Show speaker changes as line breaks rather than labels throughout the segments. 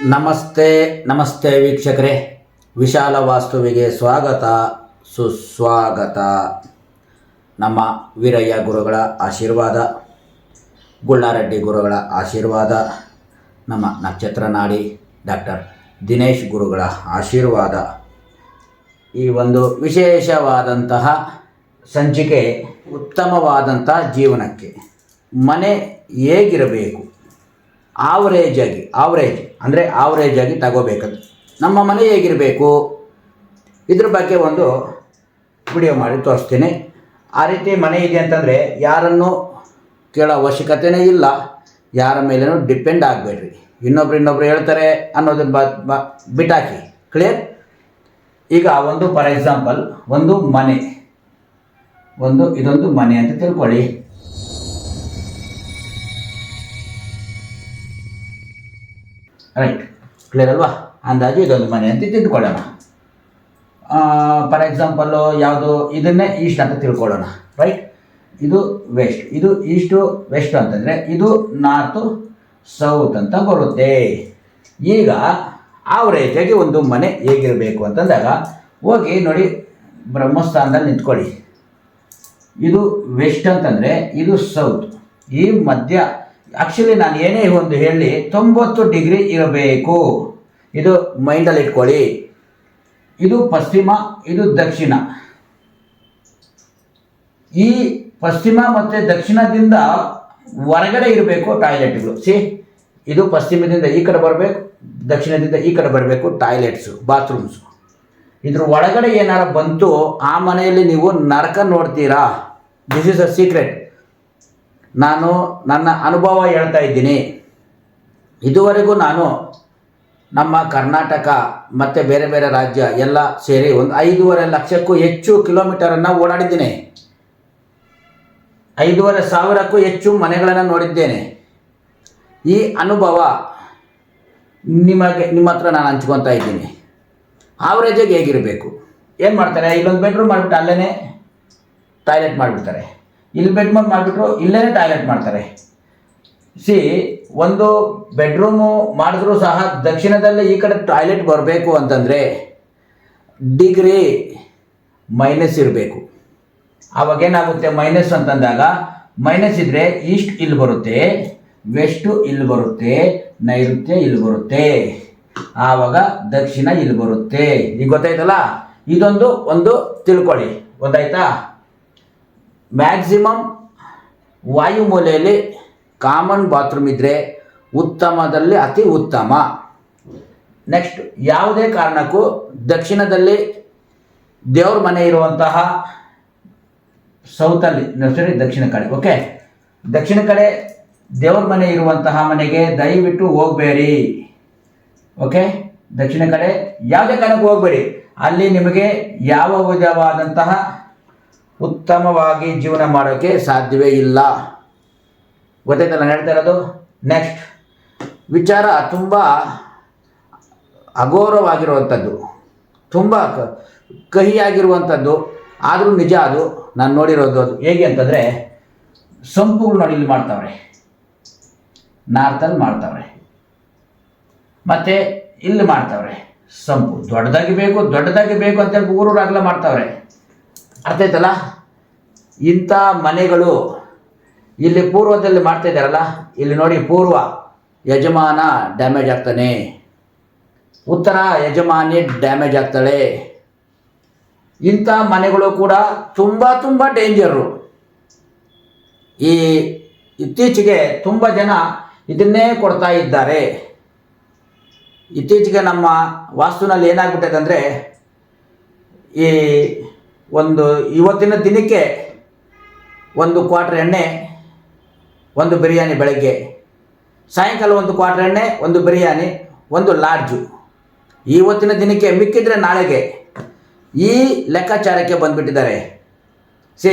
ನಮಸ್ತೆ ನಮಸ್ತೆ ವೀಕ್ಷಕರೇ. ವಿಶಾಲ ವಾಸ್ತುವಿಗೆ ಸ್ವಾಗತ, ಸುಸ್ವಾಗತ. ನಮ್ಮ ವೀರಯ್ಯ ಗುರುಗಳ ಆಶೀರ್ವಾದ, ಗುಳ್ಳಾರೆಡ್ಡಿ ಗುರುಗಳ ಆಶೀರ್ವಾದ, ನಮ್ಮ ನಕ್ಷತ್ರ ನಾಡಿ ಡಾಕ್ಟರ್ ದಿನೇಶ್ ಗುರುಗಳ ಆಶೀರ್ವಾದ. ಈ ಒಂದು ವಿಶೇಷವಾದಂತಹ ಸಂಚಿಕೆ ಉತ್ತಮವಾದಂತಹ ಜೀವನಕ್ಕೆ, ಮನೆ ಹೇಗಿರಬೇಕು? ಆವರೇಜ್ ಆಗಿ ಆವರೇಜ್ ಅಂದರೆ ಆವರೇಜ್ ಆಗಿ ತಗೋಬೇಕದು ನಮ್ಮ ಮನೆ ಹೇಗಿರಬೇಕು? ಇದ್ರ ಬಗ್ಗೆ ಒಂದು ವಿಡಿಯೋ ಮಾಡಿ ತೋರಿಸ್ತೀನಿ. ಆ ರೀತಿ ಮನೆ ಇದೆ ಅಂತಂದರೆ ಯಾರನ್ನು ಕೇಳೋ ಅವಶ್ಯಕತೆನೇ ಇಲ್ಲ. ಯಾರ ಮೇಲೇನೂ ಡಿಪೆಂಡ್ ಆಗಬೇಡ್ರಿ. ಇನ್ನೊಬ್ರು ಇನ್ನೊಬ್ರು ಹೇಳ್ತಾರೆ ಅನ್ನೋದನ್ನ ಬ ಬಿಟ್ಟಾಕಿ ಕ್ಲಿಯರ್ ಈಗ ಒಂದು ಫಾರ್ ಎಕ್ಸಾಂಪಲ್ ಒಂದು ಮನೆ. ಒಂದು, ಇದೊಂದು ಮನೆ ಅಂತ ತಿಳ್ಕೊಳ್ಳಿ. ರೈಟ್ ಕ್ಲಿಯರ್ ಅಲ್ವಾ? ಅಂದಾಜು ಇದೊಂದು ಮನೆ ಅಂತ ತಿಳ್ಕೊಳ್ಳೋಣ ಫಾರ್ ಎಕ್ಸಾಂಪಲ್ಲು ಯಾವುದು ಇದನ್ನೇ ಈಸ್ಟ್ ಅಂತ ತಿಳ್ಕೊಳ್ಳೋಣ. ರೈಟ್ ಇದು ವೆಸ್ಟ್ ಇದು ಈಸ್ಟು ವೆಸ್ಟ್ ಅಂತಂದರೆ ಇದು ನಾರ್ತು ಸೌತ್ ಅಂತ ಬರುತ್ತೆ. ಈಗ ಆವರೇಜಾಗಿ ಒಂದು ಮನೆ ಹೇಗಿರಬೇಕು ಅಂತಂದಾಗ, ಹೋಗಿ ನೋಡಿ ಬ್ರಹ್ಮಸ್ಥಾನದಲ್ಲಿ ನಿಂತ್ಕೊಳ್ಳಿ. ಇದು ವೆಸ್ಟ್ ಅಂತಂದರೆ ಇದು ಸೌತ್ ಈ ಮಧ್ಯ ಆ್ಯಕ್ಚುಲಿ ನಾನು ಏನೇ ಒಂದು ಹೇಳಿ, ತೊಂಬತ್ತು ಡಿಗ್ರಿ ಇರಬೇಕು. ಇದು ಮೈಂಡಲ್ಲಿ ಇಟ್ಕೊಳ್ಳಿ. ಇದು ಪಶ್ಚಿಮ, ಇದು ದಕ್ಷಿಣ. ಈ ಪಶ್ಚಿಮ ಮತ್ತು ದಕ್ಷಿಣದಿಂದ ಹೊರಗಡೆ ಇರಬೇಕು ಟಾಯ್ಲೆಟ್ಗಳು ಸಿ ಇದು ಪಶ್ಚಿಮದಿಂದ ಈ ಕಡೆ ಬರಬೇಕು, ದಕ್ಷಿಣದಿಂದ ಈ ಕಡೆ ಬರಬೇಕು ಟಾಯ್ಲೆಟ್ಸು ಬಾತ್ರೂಮ್ಸು ಇದ್ರ ಒಳಗಡೆ ಏನಾರ ಬಂತು, ಆ ಮನೆಯಲ್ಲಿ ನೀವು ನರಕ ನೋಡ್ತೀರಾ? ದಿಸ್ ಇಸ್ ಅ ಸೀಕ್ರೆಟ್ ನಾನು ನನ್ನ ಅನುಭವ ಹೇಳ್ತಾ ಇದ್ದೀನಿ. ಇದುವರೆಗೂ ನಾನು ನಮ್ಮ ಕರ್ನಾಟಕ ಮತ್ತು ಬೇರೆ ಬೇರೆ ರಾಜ್ಯ ಎಲ್ಲ ಸೇರಿ ಒಂದು ಐದೂವರೆ ಲಕ್ಷಕ್ಕೂ ಹೆಚ್ಚು ಕಿಲೋಮೀಟರನ್ನು ಓಡಾಡಿದ್ದೀನಿ. ಐದೂವರೆ ಸಾವಿರಕ್ಕೂ ಹೆಚ್ಚು ಮನೆಗಳನ್ನು ನೋಡಿದ್ದೇನೆ. ಈ ಅನುಭವ ನಿಮಗೆ ನಿಮ್ಮ ಹತ್ರ ನಾನು ಹಂಚ್ಕೊತಾ ಇದ್ದೀನಿ. ಆವ್ರೇಜಾಗಿ ಹೇಗಿರಬೇಕು? ಏನು ಮಾಡ್ತಾರೆ? ಇಲ್ಲೊಂದು ಬೆಡ್ರೂಮ್ ಮಾಡಿಬಿಟ್ಟು ಅಲ್ಲೇ ಟಾಯ್ಲೆಟ್ ಮಾಡಿಬಿಡ್ತಾರೆ. ಇಲ್ಲಿ ಬೆಡ್ ಮೇಲೆ ಮಾಡಿಬಿಟ್ರು ಇಲ್ಲೇ ಟಾಯ್ಲೆಟ್ ಮಾಡ್ತಾರೆ. ಸಿ ಒಂದು ಬೆಡ್ರೂಮು ಮಾಡಿದ್ರು ಸಹ ದಕ್ಷಿಣದಲ್ಲಿ ಈ ಕಡೆ ಟಾಯ್ಲೆಟ್ ಬರಬೇಕು ಅಂತಂದರೆ ಡಿಗ್ರಿ ಮೈನಸ್ ಇರಬೇಕು. ಆವಾಗ ಏನಾಗುತ್ತೆ ಮೈನಸ್ ಅಂತಂದಾಗ ಮೈನಸ್ ಇದ್ದರೆ ಈಸ್ಟ್ ಇಲ್ಲಿ ಬರುತ್ತೆ ವೆಸ್ಟು ಇಲ್ಲಿ ಬರುತ್ತೆ, ನೈಋತ್ಯ ಇಲ್ಲಿ ಬರುತ್ತೆ. ಆವಾಗ ದಕ್ಷಿಣ ಇಲ್ಲಿ ಬರುತ್ತೆ. ಈಗ ಗೊತ್ತಾಯ್ತಲ್ಲ? ಇದೊಂದು ಒಂದು ತಿಳ್ಕೊಳ್ಳಿ. ಗೊತ್ತಾಯ್ತಾ ಮ್ಯಾಕ್ಸಿಮಮ್ ವಾಯುಮೂಲೆಯಲ್ಲಿ ಕಾಮನ್ ಬಾತ್ರೂಮ್ ಇದ್ದರೆ ಉತ್ತಮದಲ್ಲಿ ಅತಿ ಉತ್ತಮ. ನೆಕ್ಸ್ಟ್ ಯಾವುದೇ ಕಾರಣಕ್ಕೂ ದಕ್ಷಿಣದಲ್ಲಿ ದೇವ್ರ ಮನೆ ಇರುವಂತಹ ಸೌತಲ್ಲಿ ಸರಿ ದಕ್ಷಿಣ ಕಡೆ ಓಕೆ ದಕ್ಷಿಣ ಕಡೆ ದೇವ್ರ ಮನೆ ಇರುವಂತಹ ಮನೆಗೆ ದಯವಿಟ್ಟು ಹೋಗಬೇಡಿ ಓಕೆ ದಕ್ಷಿಣ ಕಡೆ ಯಾವುದೇ ಕಾರಣಕ್ಕೂ ಹೋಗಬೇಡಿ. ಅಲ್ಲಿ ನಿಮಗೆ ಯಾವ ವಿಧವಾದಂತಹ ಉತ್ತಮವಾಗಿ ಜೀವನ ಮಾಡೋಕ್ಕೆ ಸಾಧ್ಯವೇ ಇಲ್ಲ. ಗೊತ್ತಾಯ್ತಲ್ಲ ನಾನು ಹೇಳ್ತಾ ಇರೋದು? ನೆಕ್ಸ್ಟ್ ವಿಚಾರ ತುಂಬ ಅಘೋರವಾಗಿರುವಂಥದ್ದು. ತುಂಬ ಕಹಿಯಾಗಿರುವಂಥದ್ದು. ಆದರೂ ನಿಜ ಅದು. ನಾನು ನೋಡಿರೋದು ಅದು. ಹೇಗೆ ಅಂತಂದರೆ ಸಂಪುಗಳು ನೋಡಿ ಇಲ್ಲಿ ಮಾಡ್ತಾವ್ರೆ. ನಾರ್ತಲ್ಲಿ ಮಾಡ್ತಾವ್ರೆ. ಮತ್ತು ಇಲ್ಲಿ ಮಾಡ್ತಾವ್ರೆ. ಸಂಪು. ದೊಡ್ಡದಾಗಿ ಬೇಕು ದೊಡ್ಡದಾಗಿ ಬೇಕು ಅಂತೇಳಿ ಊರೂರು ಅಗಲ ಮಾಡ್ತಾವ್ರೆ. ಅರ್ಥ ಆಯ್ತಲ್ಲ ಇಂಥ ಮನೆಗಳು ಇಲ್ಲಿ ಪೂರ್ವದಲ್ಲಿ ಮಾಡ್ತಾ ಇದ್ದಾರಲ್ಲ? ಇಲ್ಲಿ ನೋಡಿ ಪೂರ್ವ ಯಜಮಾನ ಡ್ಯಾಮೇಜ್ ಆಗ್ತಾನೆ. ಉತ್ತರ ಯಜಮಾನಿ ಡ್ಯಾಮೇಜ್ ಆಗ್ತಾಳೆ. ಇಂಥ ಮನೆಗಳು ಕೂಡ ತುಂಬ ತುಂಬ ಡೇಂಜರು ಈ ಇತ್ತೀಚೆಗೆ ತುಂಬ ಜನ ಇದನ್ನೇ ಕೊಡ್ತಾ ಇದ್ದಾರೆ. ಇತ್ತೀಚೆಗೆ ನಮ್ಮ ವಾಸ್ತುನಲ್ಲಿ ಏನಾಗ್ಬಿಟ್ಟಿದೆ ಅಂದರೆ ಈ ಒಂದು ಇವತ್ತಿನ ದಿನಕ್ಕೆ ಒಂದು ಕ್ವಾಟ್ರ್ ಎಣ್ಣೆ, ಒಂದು ಬಿರಿಯಾನಿ ಬೆಳಗ್ಗೆ. ಸಾಯಂಕಾಲ ಒಂದು ಕ್ವಾಟ್ರ್ ಎಣ್ಣೆ, ಒಂದು ಬಿರಿಯಾನಿ, ಒಂದು ಲಾಡ್ಜು. ಇವತ್ತಿನ ದಿನಕ್ಕೆ ಮಿಕ್ಕಿದ್ರೆ ನಾಳೆಗೆ. ಈ ಲೆಕ್ಕಾಚಾರಕ್ಕೆ ಬಂದುಬಿಟ್ಟಿದ್ದಾರೆ. ಸಿ,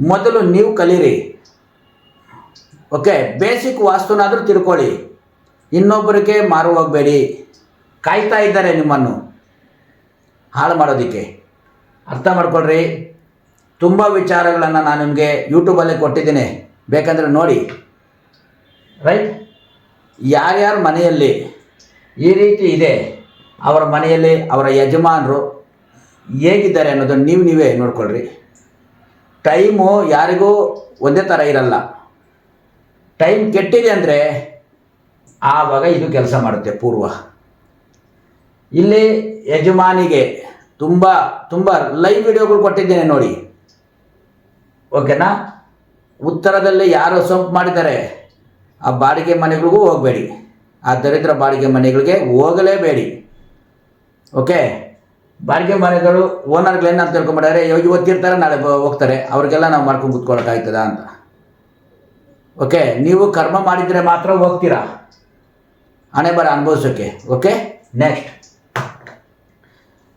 ಮೊದಲು ನೀವು ಕಲೀರಿ. ಓಕೆ, ಬೇಸಿಕ್ ವಾಸ್ತುನಾದರೂ ತಿಳ್ಕೊಳ್ಳಿ. ಇನ್ನೊಬ್ಬರಿಗೆ ಮಾರು ಹೋಗಬೇಡಿ. ಕಾಯ್ತಾ ಇದ್ದಾರೆ ನಿಮ್ಮನ್ನು. ಹಾಳು ಮಾಡೋದಕ್ಕೆ. ಅರ್ಥ ಮಾಡ್ಕೊಳ್ರಿ. ತುಂಬ ವಿಚಾರಗಳನ್ನು ನಾನು ನಿಮಗೆ ಯೂಟ್ಯೂಬಲ್ಲೇ ಕೊಟ್ಟಿದ್ದೀನಿ. ಬೇಕಂದರೆ ನೋಡಿ. ರೈಟ್? ಯಾರ್ಯಾರ ಮನೆಯಲ್ಲಿ ಈ ರೀತಿ ಇದೆ, ಅವರ ಮನೆಯಲ್ಲಿ ಅವರ ಯಜಮಾನರು ಹೇಗಿದ್ದಾರೆ ಅನ್ನೋದನ್ನು ನೀವು ನೀವೇ ನೋಡ್ಕೊಳ್ರಿ. ಟೈಮು ಯಾರಿಗೂ ಒಂದೇ ಥರ ಇರಲ್ಲ. ಟೈಮ್ ಕೆಟ್ಟಿದೆ ಅಂದರೆ ಆವಾಗ ಇದು ಕೆಲಸ ಮಾಡುತ್ತೆ ಪೂರ್ವ. ಇಲ್ಲಿ ಯಜಮಾನಿಗೆ ತುಂಬ ತುಂಬ ಲೈವ್ ವಿಡಿಯೋಗಳು ಕೊಟ್ಟಿದ್ದೇನೆ ನೋಡಿ. ಓಕೆನಾ ಉತ್ತರದಲ್ಲಿ ಯಾರು ಸೊಂಪು ಮಾಡಿದ್ದಾರೆ. ಆ ಬಾಡಿಗೆ ಮನೆಗಳಿಗೂ ಹೋಗಬೇಡಿ. ಆ ದರಿದ್ರ ಬಾಡಿಗೆ ಮನೆಗಳಿಗೆ ಹೋಗಲೇಬೇಡಿ. ಓಕೆ ಬಾಡಿಗೆ ಮನೆಗಳು ಓನರ್ಗಳೇನು ಅಂತ ತಿಳ್ಕೊಂಬಿಟ್ಟಾರೆ ಇವತ್ತಿರ್ತಾರೆ ನಾಳೆ ಹೋಗ್ತಾರೆ. ಅವ್ರಿಗೆಲ್ಲ ನಾವು ಮಾಡ್ಕೊಂಡು ಕೂತ್ಕೊಳ್ಳೋಕ್ಕಾಗ್ತದ ಅಂತ. ಓಕೆ ನೀವು ಕರ್ಮ ಮಾಡಿದರೆ ಮಾತ್ರ ಹೋಗ್ತೀರಾ? ಹಣೆ ಬರ ಅನುಭವಿಸೋಕ್ಕೆ ಓಕೆ ನೆಕ್ಸ್ಟ್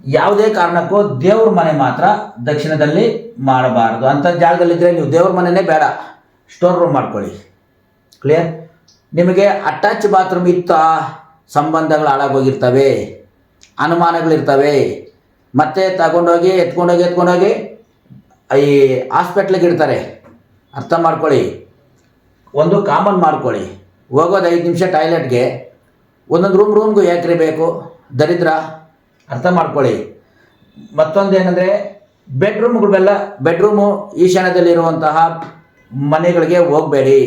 ಯಾವುದೇ ಕಾರಣಕ್ಕೂ ದೇವ್ರ ಮನೆ ಮಾತ್ರ ದಕ್ಷಿಣದಲ್ಲಿ ಮಾಡಬಾರ್ದು. ಅಂಥ ಜಾಗದಲ್ಲಿದ್ದರೆ ನೀವು ದೇವ್ರ ಮನೆಯೇ ಬೇಡ. ಸ್ಟೋರ್ ರೂಮ್ ಮಾಡ್ಕೊಳ್ಳಿ. ಕ್ಲಿಯರ್ ನಿಮಗೆ ಅಟ್ಯಾಚ್ ಬಾತ್ರೂಮ್ ಇತ್ತ ಸಂಬಂಧಗಳು ಹಾಳಾಗೋಗಿರ್ತವೆ. ಅನುಮಾನಗಳಿರ್ತವೆ. ಮತ್ತೆ ತಗೊಂಡೋಗಿ, ಎತ್ಕೊಂಡೋಗಿ ಎತ್ಕೊಂಡೋಗಿ ಈ ಹಾಸ್ಪಿಟ್ಲಿಗೆ ಇಡ್ತಾರೆ. ಅರ್ಥ ಮಾಡ್ಕೊಳ್ಳಿ. ಒಂದು ಕಾಮನ್ ಮಾಡ್ಕೊಳ್ಳಿ. ಹೋಗೋದು ಐದು ನಿಮಿಷ ಟಾಯ್ಲೆಟ್ಗೆ ಒಂದೊಂದು ರೂಮ್ ರೂಮ್ಗೂ ಯಾಕ್ರಿ ಬೇಕು? ದರಿದ್ರ? ಅರ್ಥ ಮಾಡ್ಕೊಳ್ಳಿ. ಮತ್ತೊಂದು ಏನಂದರೆ ಬೆಡ್ರೂಮ್ಗಳೆಲ್ಲ ಬೆಡ್ರೂಮು ಈಶಾನ್ಯದಲ್ಲಿರುವಂತಹ ಮನೆಗಳಿಗೆ ಹೋಗಬೇಡಿ.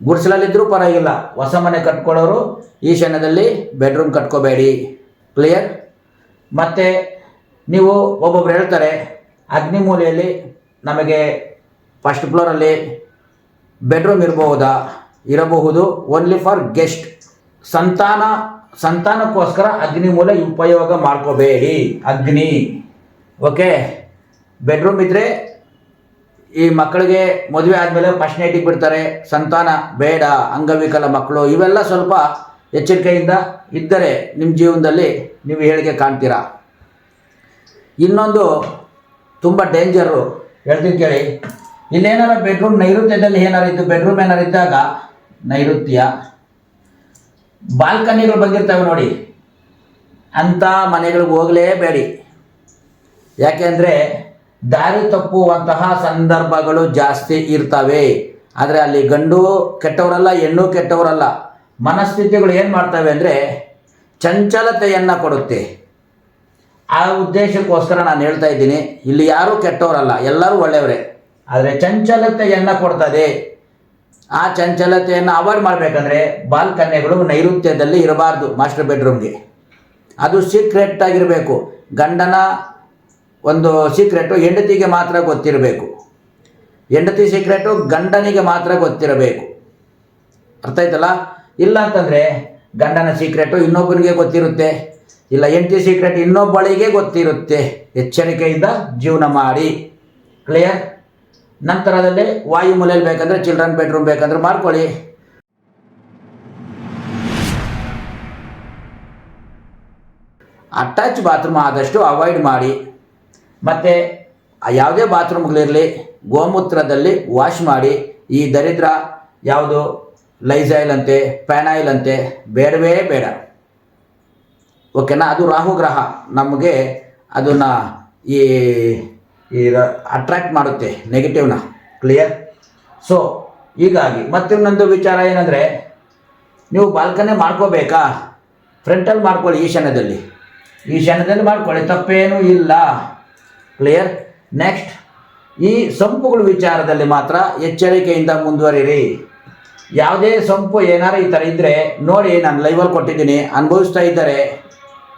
ಗುಡಿಸಲಲ್ಲಿದ್ದರೂ ಪರವಾಗಿಲ್ಲ. ಹೊಸ ಮನೆ ಕಟ್ಕೊಳ್ಳೋರು ಈಶಾನ್ಯದಲ್ಲಿ ಬೆಡ್ರೂಮ್ ಕಟ್ಕೋಬೇಡಿ. ಕ್ಲಿಯರ್ ಮತ್ತು ನೀವು ಒಬ್ಬೊಬ್ರು ಹೇಳ್ತಾರೆ, ಅಗ್ನಿ ಮೂಲೆಯಲ್ಲಿ ನಮಗೆ ಫಸ್ಟ್ ಫ್ಲೋರಲ್ಲಿ ಬೆಡ್ರೂಮ್ ಇರಬಹುದಾ? ಇರಬಹುದು. ಓನ್ಲಿ ಫಾರ್ ಗೆಸ್ಟ್ ಸಂತಾನ ಸಂತಾನಕ್ಕೋಸ್ಕರ ಅಗ್ನಿ ಮೂಲ ಉಪಯೋಗ ಮಾಡ್ಕೋಬೇಡಿ. ಅಗ್ನಿ. ಓಕೆ? ಬೆಡ್ರೂಮ್ ಇದ್ದರೆ ಈ ಮಕ್ಕಳಿಗೆ ಮದುವೆ ಆದಮೇಲೆ ಫಸ್ಟ್ ನೈಟಿಗೆ ಬಿಡ್ತಾರೆ. ಸಂತಾನ ಬೇಡ, ಅಂಗವಿಕಲ ಮಕ್ಕಳು, ಇವೆಲ್ಲ ಸ್ವಲ್ಪ ಎಚ್ಚರಿಕೆಯಿಂದ ಇದ್ದರೆ ನಿಮ್ಮ ಜೀವನದಲ್ಲಿ ನೀವು ಹೇಳಿಕೆ ಕಾಣ್ತೀರಾ? ಇನ್ನೊಂದು ತುಂಬ ಡೇಂಜರು ಹೇಳ್ತೀನಿ ಕೇಳಿ. ಇಲ್ಲೇನಾರ ಬೆಡ್ರೂಮ್ ನೈಋತ್ಯದಲ್ಲಿ ಏನಾರು ಇದ್ದು ಬೆಡ್ರೂಮ್ ಏನಾರು ಇದ್ದಾಗ ನೈಋತ್ಯ ಬಾಲ್ಕನಿಗಳು ಬಂದಿರ್ತವೆ ನೋಡಿ. ಅಂಥ ಮನೆಗಳಿಗೆ ಹೋಗಲೇಬೇಡಿ. ಯಾಕೆಂದರೆ ದಾರಿ ತಪ್ಪುವಂತಹ ಸಂದರ್ಭಗಳು ಜಾಸ್ತಿ ಇರ್ತವೆ. ಆದರೆ ಅಲ್ಲಿ ಗಂಡು ಕೆಟ್ಟವರಲ್ಲ, ಹೆಣ್ಣು ಕೆಟ್ಟವರಲ್ಲ. ಮನಸ್ಥಿತಿಗಳು ಏನು ಮಾಡ್ತವೆ ಅಂದರೆ ಚಂಚಲತೆಯನ್ನು ಕೊಡುತ್ತೆ. ಆ ಉದ್ದೇಶಕ್ಕೋಸ್ಕರ ನಾನು ಹೇಳ್ತಾ ಇದ್ದೀನಿ, ಇಲ್ಲಿ ಯಾರೂ ಕೆಟ್ಟವರಲ್ಲ, ಎಲ್ಲರೂ ಒಳ್ಳೆಯವರೇ. ಆದರೆ ಚಂಚಲತೆಯನ್ನು ಕೊಡ್ತದೆ. ಆ ಚಂಚಲತೆಯನ್ನು ಅವಾಯ್ಡ್ ಮಾಡಬೇಕಂದ್ರೆ ಬಾಲ್ಕನ್ಯಗಳು ನೈಋತ್ಯದಲ್ಲಿ ಇರಬಾರ್ದು ಮಾಸ್ಟರ್ ಬೆಡ್ರೂಮ್ಗೆ ಅದು ಸೀಕ್ರೆಟ್ ಆಗಿರಬೇಕು. ಗಂಡನ ಒಂದು ಸೀಕ್ರೆಟು ಹೆಂಡತಿಗೆ ಮಾತ್ರ ಗೊತ್ತಿರಬೇಕು. ಹೆಂಡತಿ ಸೀಕ್ರೆಟು ಗಂಡನಿಗೆ ಮಾತ್ರ ಗೊತ್ತಿರಬೇಕು. ಅರ್ಥ ಆಯ್ತಲ್ಲ? ಇಲ್ಲ ಅಂತಂದರೆ ಗಂಡನ ಸೀಕ್ರೆಟು ಇನ್ನೊಬ್ಬರಿಗೆ ಗೊತ್ತಿರುತ್ತೆ. ಇಲ್ಲ ಹೆಂಡತಿ ಸೀಕ್ರೆಟ್ ಇನ್ನೊಬ್ಬಳಿಗೆ ಗೊತ್ತಿರುತ್ತೆ. ಎಚ್ಚರಿಕೆಯಿಂದ ಜೀವನ ಮಾಡಿ. ಕ್ಲಿಯರ್ ನಂತರದಲ್ಲಿ ವಾಯು ಮೂಲೆಯಲ್ಲಿ ಬೇಕಂದ್ರೆ ಚಿಲ್ಡ್ರನ್ ಬೆಡ್ರೂಮ್ ಬೇಕಂದ್ರೆ ಮಾಡ್ಕೊಳ್ಳಿ. ಅಟ್ಯಾಚ್ ಬಾತ್ರೂಮ್ ಆದಷ್ಟು ಅವಾಯ್ಡ್ ಮಾಡಿ. ಮತ್ತು ಯಾವುದೇ ಬಾತ್ರೂಮ್ಗಳಿರಲಿ, ಗೋಮೂತ್ರದಲ್ಲಿ ವಾಶ್ ಮಾಡಿ. ಈ ದರಿದ್ರ ಯಾವುದು? ಲೈಸಾಯಿಲ್ ಅಂತೆ, ಪ್ಯಾನಾಯಿಲ್ ಅಂತೆ, ಬೇಡವೇ ಬೇಡ. ಓಕೆನಾ? ಅದು ರಾಹು ಗ್ರಹ ನಮಗೆ ಅದನ್ನು ಈ ಈ ಅಟ್ರ್ಯಾಕ್ಟ್ ಮಾಡುತ್ತೆ ನೆಗೆಟಿವ್ನ ಕ್ಲಿಯರ್ ಸೊ ಹೀಗಾಗಿ ಮತ್ತಿನ್ನೊಂದು ವಿಚಾರ ಏನಂದರೆ, ನೀವು ಬಾಲ್ಕನಿ ಮಾಡ್ಕೋಬೇಕಾ? ಫ್ರಂಟಲ್ಲಿ ಮಾಡ್ಕೊಳ್ಳಿ ಈಶಾನ್ಯದಲ್ಲಿ ಈಶಾನ್ಯದಲ್ಲಿ ಮಾಡ್ಕೊಳ್ಳಿ, ತಪ್ಪೇನೂ ಇಲ್ಲ. ಕ್ಲಿಯರ್ ನೆಕ್ಸ್ಟ್ ಈ ಸಂಪುಗಳ ವಿಚಾರದಲ್ಲಿ ಮಾತ್ರ ಎಚ್ಚರಿಕೆಯಿಂದ ಮುಂದುವರಿರಿ. ಯಾವುದೇ ಸಂಪು ಏನಾರು ಈ ಥರ ಇದ್ದರೆ ನೋಡಿ ನಾನು ಲೈವಲ್ಲಿ ಕೊಟ್ಟಿದ್ದೀನಿ, ಅನುಭವಿಸ್ತಾ ಇದ್ದಾರೆ.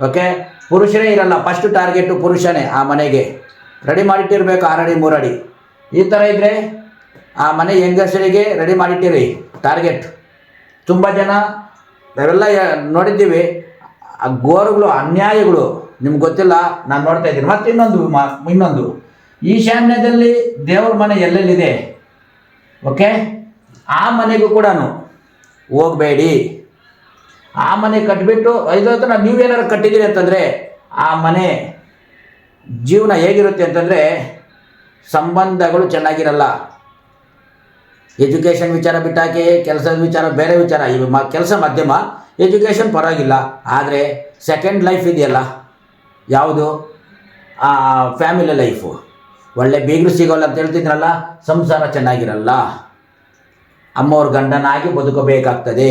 ಓಕೆ ಪುರುಷರೇ ಇರಲ್ಲ ಫಸ್ಟ್ ಟಾರ್ಗೆಟು ಪುರುಷನೇ ಆ ಮನೆಗೆ. ರೆಡಿ ಮಾಡಿಟ್ಟಿರ್ಬೇಕು ಆರಡಿ ಮೂರಡಿ ಈ ಥರ ಇದ್ದರೆ ಆ ಮನೆ ಹೆಂಗಸರಿಗೆ ರೆಡಿ ಮಾಡಿಟ್ಟಿರಿ. ಟಾರ್ಗೆಟ್ ತುಂಬ ಜನ ನಾವೆಲ್ಲ ನೋಡಿದ್ದೀವಿ. ಆ ಗೋರುಗಳು, ಅನ್ಯಾಯಗಳು. ನಿಮ್ಗೆ ಗೊತ್ತಿಲ್ಲ, ನಾನು ನೋಡ್ತಾ ಇದ್ದೀನಿ. ಮತ್ತೆ ಇನ್ನೊಂದು, ಮಾ ಇನ್ನೊಂದು. ಈಶಾನ್ಯದಲ್ಲಿ ದೇವ್ರ ಮನೆ ಎಲ್ಲೆಲ್ಲಿದೆ? ಓಕೆ ಆ ಮನೆಗೂ ಕೂಡ ಹೋಗಬೇಡಿ. ಆ ಮನೆ ಕಟ್ಟಿಬಿಟ್ಟು ಐದು ಹತ್ರ ನೀವೇನಾರು ಕಟ್ಟಿದ್ದೀರಿ ಅಂತಂದರೆ ಆ ಮನೆ ಜೀವನ ಹೇಗಿರುತ್ತೆ ಅಂತಂದರೆ ಸಂಬಂಧಗಳು ಚೆನ್ನಾಗಿರಲ್ಲ. ಎಜುಕೇಷನ್ ವಿಚಾರ ಬಿಟ್ಟಾಕೆ, ಕೆಲಸದ ವಿಚಾರ, ಬೇರೆ ವಿಚಾರ. ಇವು ಮ, ಕೆಲಸ ಮಾಧ್ಯಮ ಎಜುಕೇಷನ್ ಪರವಾಗಿಲ್ಲ. ಆದರೆ ಸೆಕೆಂಡ್ ಲೈಫ್ ಇದೆಯಲ್ಲ. ಯಾವುದು? ಫ್ಯಾಮಿಲಿ ಲೈಫು ಒಳ್ಳೆ ಬೀಗರು ಸಿಗೋಲ್ಲ ಅಂತ ಹೇಳ್ತಿದ್ರಲ್ಲ, ಸಂಸಾರ ಚೆನ್ನಾಗಿರಲ್ಲ. ಅಮ್ಮವ್ರ ಗಂಡನಾಗಿ ಬದುಕಬೇಕಾಗ್ತದೆ.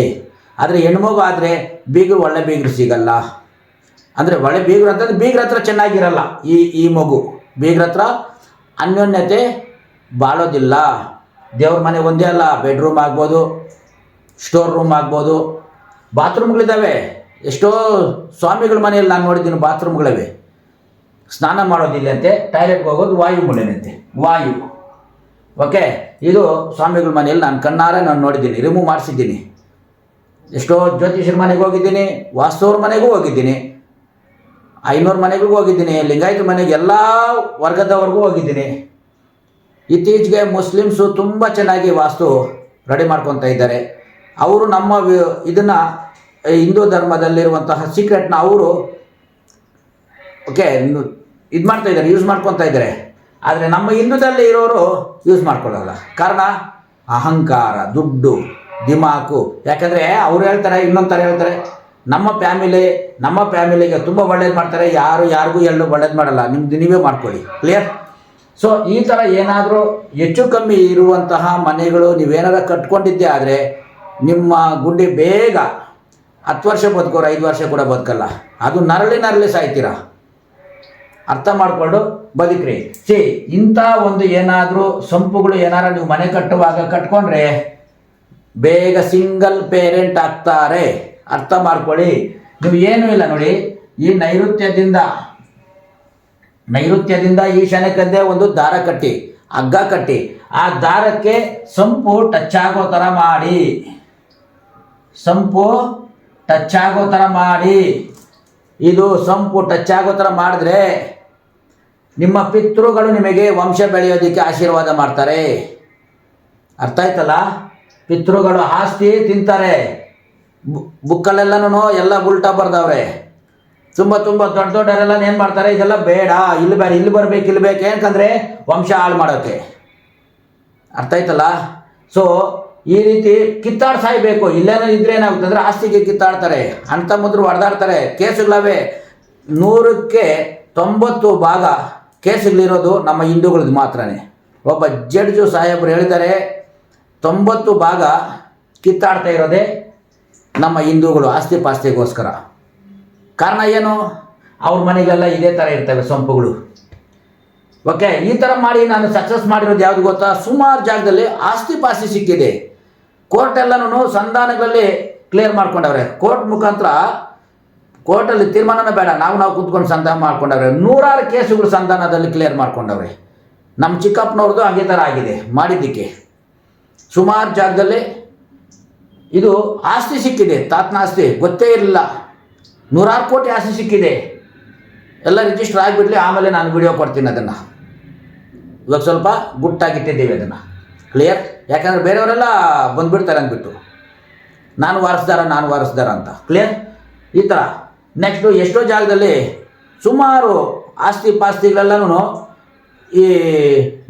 ಆದರೆ ಹೆಣ್ಮಗು ಆದರೆ ಬೀಗರು ಒಳ್ಳೆ ಬೀಗರು ಸಿಗಲ್ಲ. ಅಂದರೆ ಒಳ್ಳೆ ಬೀಗರು ಅಂತಂದ್ರೆ ಬೀಗ್ರ ಹತ್ರ ಚೆನ್ನಾಗಿರಲ್ಲ ಈ ಈ ಮಗು. ಬೀಗ್ರ ಹತ್ರ ಅನ್ಯೋನ್ಯತೆ ಬಾಳೋದಿಲ್ಲ. ದೇವ್ರ ಮನೆ ಒಂದೇ ಅಲ್ಲ ಬೆಡ್ರೂಮ್ ಆಗ್ಬೋದು ಸ್ಟೋರ್ ರೂಮ್ ಆಗ್ಬೋದು ಬಾತ್ರೂಮ್ಗಳಿದ್ದಾವೆ ಎಷ್ಟೋ ಸ್ವಾಮಿಗಳ ಮನೆಯಲ್ಲಿ ನಾನು ನೋಡಿದ್ದೀನಿ ಬಾತ್ರೂಮ್ಗಳಿವೆ ಸ್ನಾನ ಮಾಡೋದಿಲ್ಲಂತೆ ಟಾಯ್ಲೆಟ್ಗೆ ಹೋಗೋದು ವಾಯು ಮೂಲೆನಂತೆ ವಾಯು. ಓಕೆ ಇದು ಸ್ವಾಮಿಗಳ ಮನೆಯಲ್ಲಿ ನಾನು ಕಣ್ಣಾರೆ ನಾನು ನೋಡಿದ್ದೀನಿ ರಿಮೂವ್ ಮಾಡಿಸಿದ್ದೀನಿ. ಎಷ್ಟೋ ಜ್ಯೋತಿಷರ ಮನೆಗೆ ಹೋಗಿದ್ದೀನಿ, ವಾಸ್ತವ್ರ ಮನೆಗೂ ಹೋಗಿದ್ದೀನಿ. ಐನೂರು ಮನೆಗಳಿಗೂ ಹೋಗಿದ್ದೀನಿ, ಲಿಂಗಾಯತ ಮನೆಗೆ ಎಲ್ಲ ವರ್ಗದವರೆಗೂ ಹೋಗಿದ್ದೀನಿ. ಇತ್ತೀಚೆಗೆ ಮುಸ್ಲಿಮ್ಸು ತುಂಬ ಚೆನ್ನಾಗಿ ವಾಸ್ತು ರೆಡಿ ಮಾಡ್ಕೊತಾ ಇದ್ದಾರೆ. ಅವರು ನಮ್ಮ ಇದನ್ನು ಇದನ್ನ ಹಿಂದೂ ಧರ್ಮದಲ್ಲಿರುವಂತಹ ಸೀಕ್ರೆಟ್ನ ಅವರು, ಓಕೆ ಇದು ಮಾಡ್ತಾ ಇದ್ದಾರೆ ಯೂಸ್ ಮಾಡ್ಕೊತಾ ಇದ್ದಾರೆ. ಆದರೆ ನಮ್ಮ ಹಿಂದೂದಲ್ಲಿ ಇರೋರು ಯೂಸ್ ಮಾಡ್ಕೊಳ್ಳಲ್ಲ. ಕಾರಣ, ಅಹಂಕಾರ, ದುಡ್ಡು, ದಿಮಾಕು. ಯಾಕಂದರೆ ಅವ್ರು ಹೇಳ್ತಾರೆ, ಇನ್ನೊಂದು ಥರ ಹೇಳ್ತಾರೆ. ನಮ್ಮ ಫ್ಯಾಮಿಲಿ ನಮ್ಮ ಫ್ಯಾಮಿಲಿಗೆ ತುಂಬ ಒಳ್ಳೇದು ಮಾಡ್ತಾರೆ. ಯಾರು ಯಾರಿಗೂ ಎಲ್ಲೂ ಒಳ್ಳೇದು ಮಾಡಲ್ಲ. ನಿಮ್ದು ನೀವೇ ಮಾಡ್ಕೊಳ್ಳಿ. ಕ್ಲಿಯರ್ ಸೊ ಈ ಥರ ಏನಾದರೂ ಹೆಚ್ಚು ಕಮ್ಮಿ ಇರುವಂತಹ ಮನೆಗಳು ನೀವೇನಾರ ಕಟ್ಕೊಂಡಿದ್ದೆ ಆದರೆ ನಿಮ್ಮ ಗುಂಡಿ ಬೇಗ ಹತ್ತು ವರ್ಷ ಬದುಕೋರು, ಐದು ವರ್ಷ ಕೂಡ ಬದುಕಲ್ಲ. ಅದು ನರಳಿ ನರಳಿ ಸಾಯ್ತೀರಾ? ಅರ್ಥ ಮಾಡಿಕೊಂಡು ಬದುಕ್ರಿ. ಸಿ ಇಂಥ ಒಂದು ಏನಾದರೂ ಸಂಪುಗಳು ಏನಾರ ನೀವು ಮನೆ ಕಟ್ಟುವಾಗ ಕಟ್ಕೊಂಡ್ರೆ ಬೇಗ ಸಿಂಗಲ್ ಪೇರೆಂಟ್ ಆಗ್ತಾರೆ. ಅರ್ಥ ಮಾಡ್ಕೊಳ್ಳಿ. ನೀವು ಏನೂ ಇಲ್ಲ ನೋಡಿ, ಈ ನೈಋತ್ಯದಿಂದ ನೈಋತ್ಯದಿಂದ ಈಶಾನ್ಯಕ್ಕಂದೇ ಒಂದು ದಾರ ಕಟ್ಟಿ, ಹಗ್ಗ ಕಟ್ಟಿ. ಆ ದಾರಕ್ಕೆ ಸಂಪು ಟಚ್ ಆಗೋ ಥರ ಮಾಡಿ. ಸಂಪು ಟಚ್ ಆಗೋ ಥರ ಮಾಡಿ. ಇದು ಸಂಪು ಟಚ್ ಆಗೋ ಥರ ಮಾಡಿದ್ರೆ ನಿಮ್ಮ ಪಿತೃಗಳು ನಿಮಗೆ ವಂಶ ಬೆಳೆಯೋದಕ್ಕೆ ಆಶೀರ್ವಾದ ಮಾಡ್ತಾರೆ. ಅರ್ಥ ಆಯ್ತಲ್ಲ? ಪಿತೃಗಳು ಆಸ್ತಿ ತಿಂತಾರೆ. ಬುಕ್ಕಲ್ಲೆಲ್ಲನೂ ಎಲ್ಲ ಉಲ್ಟಾ ಬರ್ದವ್ರೆ. ತುಂಬ ತುಂಬ ದೊಡ್ಡ ದೊಡ್ಡವರೆಲ್ಲ ಏನು ಮಾಡ್ತಾರೆ? ಇದೆಲ್ಲ ಬೇಡ, ಇಲ್ಲಿ ಬೇಡ, ಇಲ್ಲಿ ಬರ್ಬೇಕು, ಇಲ್ಲಿ ಬೇಕು. ಯಾಕಂದರೆ ವಂಶ ಹಾಳು ಮಾಡೋಕ್ಕೆ ಅರ್ಥ ಆಯ್ತಲ್ಲ? ಸೊ ಈ ರೀತಿ ಕಿತ್ತಾಡ್ ಸಾಯ್ಬೇಕು. ಇಲ್ಲೇನೋ ಇದ್ರೆ ಏನಾಗುತ್ತೆ ಅಂದ್ರೆ ಆಸ್ತಿಗೆ ಕಿತ್ತಾಡ್ತಾರೆ. ಅಂತ ಮುದ್ರು ಹೊಡೆದಾಡ್ತಾರೆ. ಕೇಸುಗಳವೇ ನೂರಕ್ಕೆ ತೊಂಬತ್ತು ಭಾಗ ಕೇಸುಗಳಿರೋದು ನಮ್ಮ ಹಿಂದೂಗಳದ್ದು ಮಾತ್ರನೇ. ಒಬ್ಬ ಜಡ್ಜು ಸಾಹೇಬರು ಹೇಳಿದ್ದಾರೆ, ತೊಂಬತ್ತು ಭಾಗ ಕಿತ್ತಾಡ್ತಾ ಇರೋದೇ ನಮ್ಮ ಹಿಂದೂಗಳು ಆಸ್ತಿ ಪಾಸ್ತಿಗೋಸ್ಕರ. ಕಾರಣ ಏನು? ಅವ್ರ ಮನೆಗೆಲ್ಲ ಇದೇ ಥರ ಇರ್ತವೆ ಸೊಂಪುಗಳು. ಓಕೆ ಈ ಥರ ಮಾಡಿ ನಾನು ಸಕ್ಸಸ್ ಮಾಡಿರೋದು ಯಾವುದು ಗೊತ್ತಾ? ಸುಮಾರು ಜಾಗದಲ್ಲಿ ಆಸ್ತಿ ಪಾಸ್ತಿ ಸಿಕ್ಕಿದೆ. ಕೋರ್ಟ್ ಎಲ್ಲನೂ ಸಂಧಾನಗಳಲ್ಲಿ ಕ್ಲಿಯರ್ ಮಾಡ್ಕೊಂಡವ್ರೆ. ಕೋರ್ಟ್ ಮುಖಾಂತರ ಕೋರ್ಟಲ್ಲಿ ತೀರ್ಮಾನನೇ ಬೇಡ. ನಾವು ನಾವು ಕೂತ್ಕೊಂಡು ಸಂಧಾನ ಮಾಡ್ಕೊಂಡವ್ರೆ. ನೂರಾರು ಕೇಸುಗಳು ಸಂಧಾನದಲ್ಲಿ ಕ್ಲಿಯರ್ ಮಾಡ್ಕೊಂಡವ್ರೆ. ನಮ್ಮ ಚಿಕ್ಕಪ್ಪನವ್ರದ್ದು ಹಾಗೆ ಥರ ಆಗಿದೆ ಮಾಡಿದ್ದಕ್ಕೆ. ಸುಮಾರು ಜಾಗದಲ್ಲಿ ಇದು ಆಸ್ತಿ ಸಿಕ್ಕಿದೆ, ತಾತನ ಆಸ್ತಿ, ಗೊತ್ತೇ ಇರಲಿಲ್ಲ. ನೂರಾರು ಕೋಟಿ ಆಸ್ತಿ ಸಿಕ್ಕಿದೆ. ಎಲ್ಲ ರಿಜಿಸ್ಟರ್ ಆಗಿಬಿಡಲಿ, ಆಮೇಲೆ ನಾನು ವಿಡಿಯೋ ಕೊಡ್ತೀನಿ ಅದನ್ನು. ಇವಾಗ ಸ್ವಲ್ಪ ಗುಟ್ಟಾಗಿಟ್ಟಿದ್ದೀವಿ ಅದನ್ನು. ಕ್ಲಿಯರ್ ಯಾಕಂದರೆ ಬೇರೆಯವರೆಲ್ಲ ಬಂದುಬಿಡ್ತಾರೆ ಅಂದ್ಬಿಟ್ಟು. ನಾನು ವಾರಸ್ದಾರ ನಾನು ವಾರಸ್ದಾರ ಅಂತ. ಕ್ಲಿಯರ್ ಈ ಥರ ನೆಕ್ಸ್ಟು ಎಷ್ಟೋ ಜಾಗದಲ್ಲಿ ಸುಮಾರು ಆಸ್ತಿ ಪಾಸ್ತಿಗಳೆಲ್ಲನೂ ಈ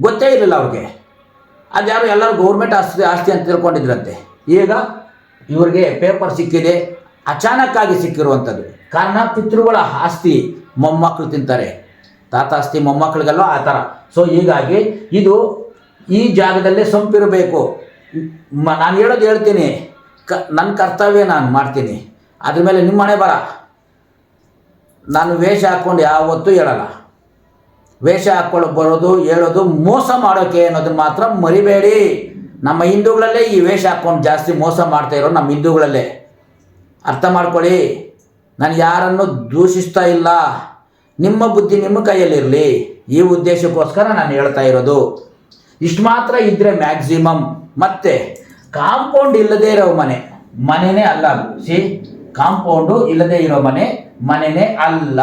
ಗೊತ್ತೇ ಇರಲಿಲ್ಲ ಅವ್ರಿಗೆ. ಅದ್ಯಾರು ಎಲ್ಲರೂ ಗೌರ್ಮೆಂಟ್ ಆಸ್ತಿ ಆಸ್ತಿ ಅಂತ ತಿಳ್ಕೊಂಡಿದ್ರಂತೆ. ಈಗ ಇವ್ರಿಗೆ ಪೇಪರ್ ಸಿಕ್ಕಿದೆ, ಅಚಾನಕ್ಕಾಗಿ ಸಿಕ್ಕಿರುವಂಥದ್ದು. ಕಾರಣ, ಪಿತೃಗಳ ಆಸ್ತಿ ಮೊಮ್ಮಕ್ಕಳು ತಿಂತಾರೆ. ತಾತ ಆಸ್ತಿ ಮೊಮ್ಮಕ್ಕಳಿಗೆಲ್ಲ ಆ ಥರ. ಸೊ ಹೀಗಾಗಿ ಇದು ಈ ಜಾಗದಲ್ಲೇ ಸೊಂಪಿರಬೇಕು. ಮ, ನಾನು ಹೇಳೋದು ಹೇಳ್ತೀನಿ. ಕ, ನನ್ನ ಕರ್ತವ್ಯ ನಾನು ಮಾಡ್ತೀನಿ. ಅದ್ರ ಮೇಲೆ ನಿಮ್ಮ ಮನೆ ಬರ. ನಾನು ವೇಷ ಹಾಕ್ಕೊಂಡು ಯಾವತ್ತೂ ಹೇಳಲ್ಲ. ವೇಷ ಹಾಕ್ಕೊಂಡು ಬರೋದು, ಹೇಳೋದು ಮೋಸ ಮಾಡೋಕೆ ಅನ್ನೋದನ್ನು ಮಾತ್ರ ಮರಿಬೇಡಿ. ನಮ್ಮ ಹಿಂದೂಗಳಲ್ಲೇ ಈ ವೇಷ ಹಾಕ್ಕೊಂಡು ಜಾಸ್ತಿ ಮೋಸ ಮಾಡ್ತಾ ಇರೋ ನಮ್ಮ ಹಿಂದೂಗಳಲ್ಲೇ. ಅರ್ಥ ಮಾಡ್ಕೊಳ್ಳಿ. ನಾನು ಯಾರನ್ನು ದೂಷಿಸ್ತಾ ಇಲ್ಲ. ನಿಮ್ಮ ಬುದ್ಧಿ ನಿಮ್ಮ ಕೈಯಲ್ಲಿರಲಿ. ಈ ಉದ್ದೇಶಕ್ಕೋಸ್ಕರ ನಾನು ಹೇಳ್ತಾ ಇರೋದು. ಇಷ್ಟು ಮಾತ್ರ ಇದ್ದರೆ ಮ್ಯಾಕ್ಸಿಮಮ್. ಮತ್ತೆ ಕಾಂಪೌಂಡ್ ಇಲ್ಲದೇ ಇರೋ ಮನೆ, ಮನೆನೇ ಅಲ್ಲ. ಸಿ, ಕಾಂಪೌಂಡು ಇಲ್ಲದೇ ಇರೋ ಮನೆ, ಮನೆನೇ ಅಲ್ಲ.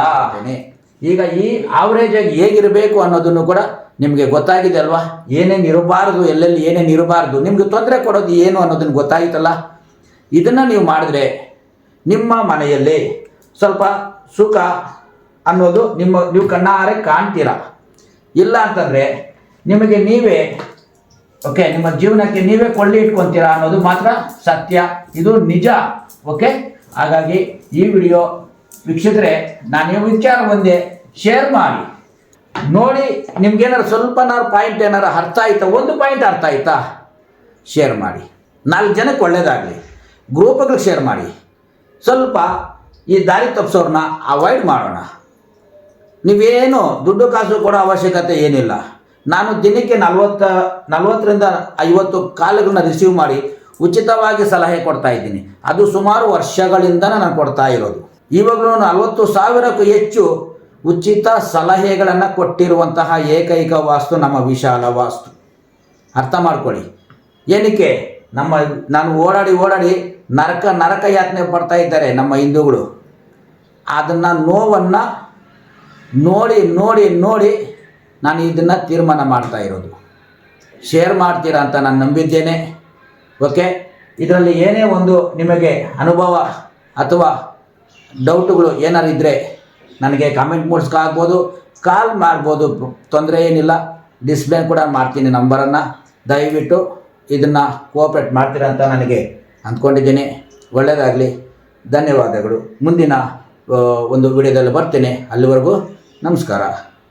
ಈಗ ಈ ಆವರೇಜ್ ಆಗಿ ಹೇಗಿರಬೇಕು ಅನ್ನೋದನ್ನು ಕೂಡ ನಿಮಗೆ ಗೊತ್ತಾಗಿದೆ ಅಲ್ವಾ? ಏನೇನು ಇರಬಾರ್ದು, ಎಲ್ಲೆಲ್ಲಿ ಏನೇನು ಇರಬಾರ್ದು, ನಿಮಗೆ ತೊಂದರೆ ಕೊಡೋದು ಏನು ಅನ್ನೋದನ್ನು ಗೊತ್ತಾಯಿತಲ್ಲ? ಇದನ್ನು ನೀವು ಮಾಡಿದ್ರೆ ನಿಮ್ಮ ಮನೆಯಲ್ಲಿ ಸ್ವಲ್ಪ ಸುಖ ಅನ್ನೋದು ನಿಮ್ಮ, ನೀವು ಕಣ್ಣಾರೆ ಕಾಣ್ತೀರ? ಇಲ್ಲ ಅಂತಂದರೆ ನಿಮಗೆ ನೀವೇ ಓಕೆ ನಿಮ್ಮ ಜೀವನಕ್ಕೆ ನೀವೇ ಕೊಳ್ಳಿ ಇಟ್ಕೊತೀರಾ ಅನ್ನೋದು ಮಾತ್ರ ಸತ್ಯ, ಇದು ನಿಜ ಓಕೆ ಹಾಗಾಗಿ ಈ ವಿಡಿಯೋ ವೀಕ್ಷಿಸಿದ್ರೆ ನಾನು ವಿಚಾರ ಒಂದೇ ಶೇರ್ ಮಾಡಿ. ನೋಡಿ ನಿಮ್ಗೇನಾರು ಸ್ವಲ್ಪನಾರು ಪಾಯಿಂಟ್ ಏನಾರು ಅರ್ಥ ಆಯ್ತಾ? ಒಂದು ಪಾಯಿಂಟ್ ಅರ್ಥ ಆಯ್ತಾ? ಶೇರ್ ಮಾಡಿ. ನಾಲ್ಕು ಜನಕ್ಕೆ ಒಳ್ಳೇದಾಗಲಿ. ಗ್ರೂಪ್ಗಳಿಗೆ ಶೇರ್ ಮಾಡಿ. ಸ್ವಲ್ಪ ಈ ದಾರಿ ತಪ್ಪಿಸೋರನ್ನ ಅವಾಯ್ಡ್ ಮಾಡೋಣ. ನೀವೇನು ದುಡ್ಡು ಕಾಸು ಕೊಡೋ ಅವಶ್ಯಕತೆ ಏನಿಲ್ಲ. ನಾನು ದಿನಕ್ಕೆ ನಲ್ವತ್ತ, ನಲ್ವತ್ತರಿಂದ ಐವತ್ತು ಕಾಲುಗಳನ್ನ ರಿಸೀವ್ ಮಾಡಿ ಉಚಿತವಾಗಿ ಸಲಹೆ ಕೊಡ್ತಾ ಇದ್ದೀನಿ. ಅದು ಸುಮಾರು ವರ್ಷಗಳಿಂದ ನಾನು ಕೊಡ್ತಾ ಇರೋದು. ಇವಾಗಲೂ ನಲವತ್ತು ಸಾವಿರಕ್ಕೂ ಹೆಚ್ಚು ಉಚಿತ ಸಲಹೆಗಳನ್ನು ಕೊಟ್ಟಿರುವಂತಹ ಏಕೈಕ ವಾಸ್ತು ನಮ್ಮ ವಿಶಾಲ ವಾಸ್ತು. ಅರ್ಥ ಮಾಡ್ಕೊಳ್ಳಿ. ಏನಕ್ಕೆ? ನಮ್ಮ ನಾನು ಓಡಾಡಿ ಓಡಾಡಿ ನರಕ ನರಕ ಯಾತನೆ ಪಡ್ತಾ ಇದ್ದಾರೆ ನಮ್ಮ ಹಿಂದೂಗಳು. ಅದನ್ನು ನೋವನ್ನು ನೋಡಿ ನೋಡಿ ನೋಡಿ ನಾನು ಇದನ್ನು ತೀರ್ಮಾನ ಮಾಡ್ತಾ ಇರೋದು. ಶೇರ್ ಮಾಡ್ತೀರಾ ಅಂತ ನಾನು ನಂಬಿದ್ದೇನೆ. ಓಕೆ? ಇದರಲ್ಲಿ ಏನೇ ಒಂದು ನಿಮಗೆ ಅನುಭವ ಅಥವಾ ಡೌಟುಗಳು ಏನಾರು ಇದ್ದರೆ ನನಗೆ ಕಾಮೆಂಟ್ ಮೂಲಕ ಆಗ್ಬೋದು ಕಾಲ್ ಮಾಡ್ಬೋದು, ತೊಂದರೆ ಏನಿಲ್ಲ ಡಿಸ್ಪ್ಲೇ ಕೂಡ ಮಾಡ್ತೀನಿ ನಂಬರನ್ನು ದಯವಿಟ್ಟು ಇದನ್ನು ಕೋಆಪ್ರೇಟ್ ಮಾಡ್ತೀರಾ ಅಂತ ನನಗೆ ಅಂದ್ಕೊಂಡಿದ್ದೀನಿ. ಒಳ್ಳೆಯದಾಗಲಿ ಧನ್ಯವಾದಗಳು. ಮುಂದಿನ ಒಂದು ವಿಡಿಯೋದಲ್ಲಿ ಬರ್ತೀನಿ. ಅಲ್ಲಿವರೆಗೂ ನಮಸ್ಕಾರ.